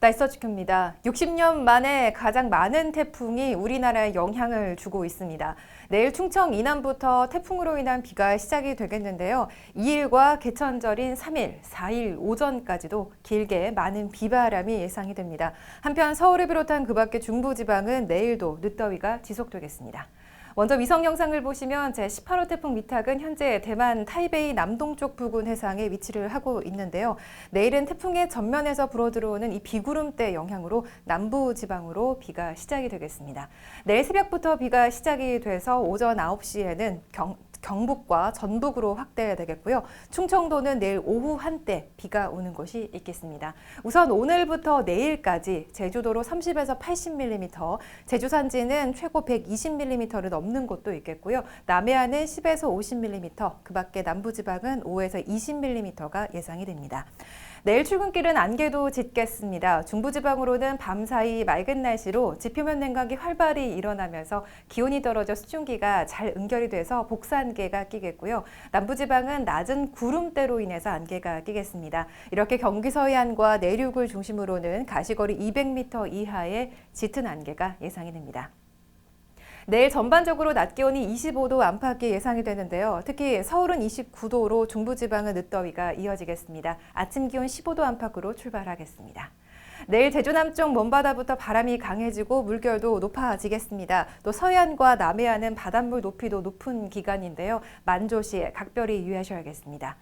날서주입니다 60년 만에 가장 많은 태풍이 우리나라에 영향을 주고 있습니다. 내일 충청 이남부터 태풍으로 인한 비가 시작이 되겠는데요. 2일과 개천절인 3일, 4일 오전까지도 길게 많은 비바람이 예상이 됩니다. 한편 서울을 비롯한 그 밖의 중부지방은 내일도 늦더위가 지속되겠습니다. 먼저 위성 영상을 보시면 제 18호 태풍 미탁은 현재 대만 타이베이 남동쪽 부근 해상에 위치를 하고 있는데요. 내일은 태풍의 전면에서 불어들어오는 이 비구름대 영향으로 남부 지방으로 비가 시작이 되겠습니다. 내일 새벽부터 비가 시작이 돼서 오전 9시에는 경, 경북과 전북으로 확대되겠고요. 충청도는 내일 오후 한때 비가 오는 곳이 있겠습니다. 우선 오늘부터 내일까지 제주도로 30에서 80mm, 제주 산지는 최고 120mm를 넘는 곳도 있겠고요. 남해안은 10에서 50mm, 그 밖에 남부지방은 5에서 20mm가 예상이 됩니다. 내일 출근길은 안개도 짙겠습니다. 중부지방으로는 밤사이 맑은 날씨로 지표면 냉각이 활발히 일어나면서 기온이 떨어져 수증기가 잘 응결이 돼서 복사 안개가 끼겠고요. 남부지방은 낮은 구름대로 인해서 안개가 끼겠습니다. 이렇게 경기 서해안과 내륙을 중심으로는 가시거리 200m 이하의 짙은 안개가 예상이 됩니다. 내일 전반적으로 낮 기온이 25도 안팎이 예상이 되는데요. 특히 서울은 29도로 중부지방은 늦더위가 이어지겠습니다. 아침 기온 15도 안팎으로 출발하겠습니다. 내일 제주 남쪽 먼바다부터 바람이 강해지고 물결도 높아지겠습니다. 또 서해안과 남해안은 바닷물 높이도 높은 기간인데요. 만조시에 각별히 유의하셔야겠습니다.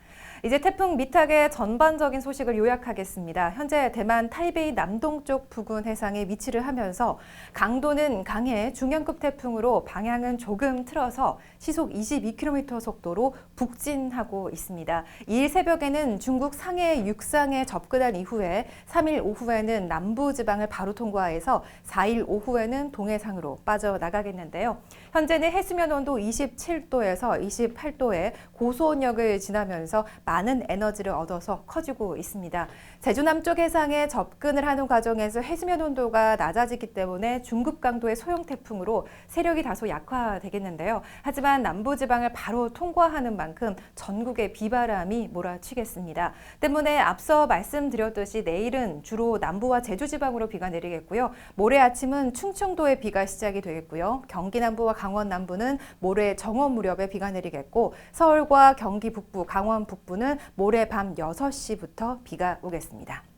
이제 태풍 미탁의 전반적인 소식을 요약하겠습니다. 현재 대만 타이베이 남동쪽 부근 해상에 위치를 하면서 강도는 강해 중형급 태풍으로 방향은 조금 틀어서 시속 22km 속도로 북진하고 있습니다. 2일 새벽에는 중국 상해 육상에 접근한 이후에 3일 오후에는 남부 지방을 바로 통과해서 4일 오후에는 동해상으로 빠져나가겠는데요. 현재는 해수면 온도 27도에서 28도의 고수온역을 지나면서 많은 에너지를 얻어서 커지고 있습니다. 제주 남쪽 해상에 접근을 하는 과정에서 해수면 온도가 낮아지기 때문에 중급 강도의 소형 태풍으로 세력이 다소 약화되겠는데요. 하지만 남부 지방을 바로 통과하는 만큼 전국에 비바람이 몰아치겠습니다. 때문에 앞서 말씀드렸듯이 내일은 주로 남부 와 제주 지방으로 비가 내리겠고요. 모레 아침은 충청도에 비가 시작이 되겠고요. 경기 남부와 강원 남부는 모레 정오 무렵에 비가 내리겠고 서울과 경기 북부, 강원 북부는 모레 밤 6시부터 비가 오겠습니다.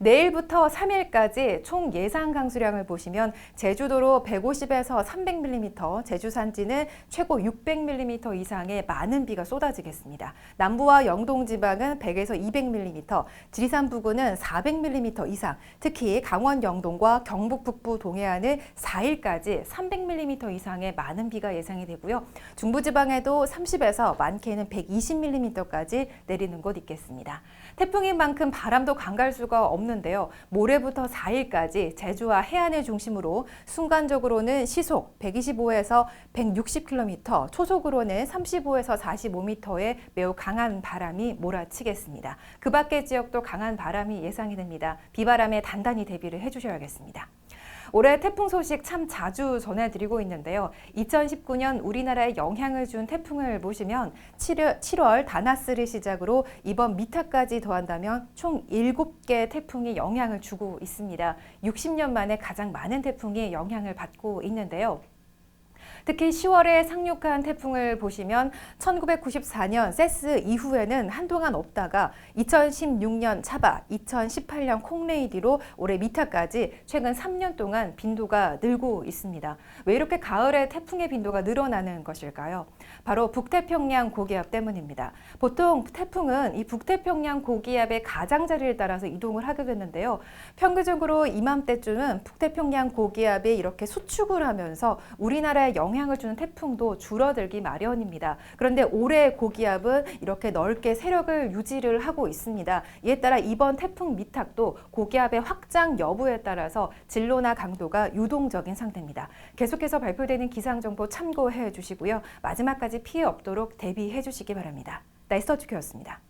내일부터 3일까지 총 예상 강수량을 보시면 제주도로 150에서 300mm, 제주 산지는 최고 600mm 이상의 많은 비가 쏟아지겠습니다. 남부와 영동 지방은 100에서 200mm, 지리산 부근은 400mm 이상, 특히 강원 영동과 경북 북부 동해안은 4일까지 300mm 이상의 많은 비가 예상이 되고요. 중부 지방에도 30에서 많게는 120mm까지 내리는 곳 있겠습니다. 태풍인 만큼 바람도 강갈 수가 없는 없는데요. 모레부터 4일까지 제주와 해안을 중심으로 순간적으로는 시속 125에서 160km, 초속으로는 35에서 45m의 매우 강한 바람이 몰아치겠습니다. 그 밖의 지역도 강한 바람이 예상이 됩니다. 비바람에 단단히 대비를 해주셔야겠습니다. 올해 태풍 소식 참 자주 전해드리고 있는데요. 2019년 우리나라에 영향을 준 태풍을 보시면 7월, 7월 다나스를 시작으로 이번 미타까지 더한다면 총 7개 태풍이 영향을 주고 있습니다. 60년 만에 가장 많은 태풍이 영향을 받고 있는데요. 특히 10월에 상륙한 태풍을 보시면 1994년 세스 이후에는 한동안 없다가 2016년 차바, 2018년 콩레이디로 올해 미타까지 최근 3년 동안 빈도가 늘고 있습니다. 왜 이렇게 가을에 태풍의 빈도가 늘어나는 것일까요? 바로 북태평양 고기압 때문입니다. 보통 태풍은 이 북태평양 고기압의 가장자리를 따라서 이동을 하게 되는데요. 평균적으로 이맘때쯤은 북태평양 고기압이 이렇게 수축을 하면서 우리나라에 영향 영향을 주는 태풍도 줄어들기 마련입니다. 그런데 올해 고기압은 이렇게 넓게 세력을 유지를 하고 있습니다. 이에 따라 이번 태풍 미탁도 고기압의 확장 여부에 따라서 진로나 강도가 유동적인 상태입니다. 계속해서 발표되는 기상 정보 참고해 주시고요. 마지막까지 피해 없도록 대비해 주시기 바랍니다. 나이스터치큐였습니다.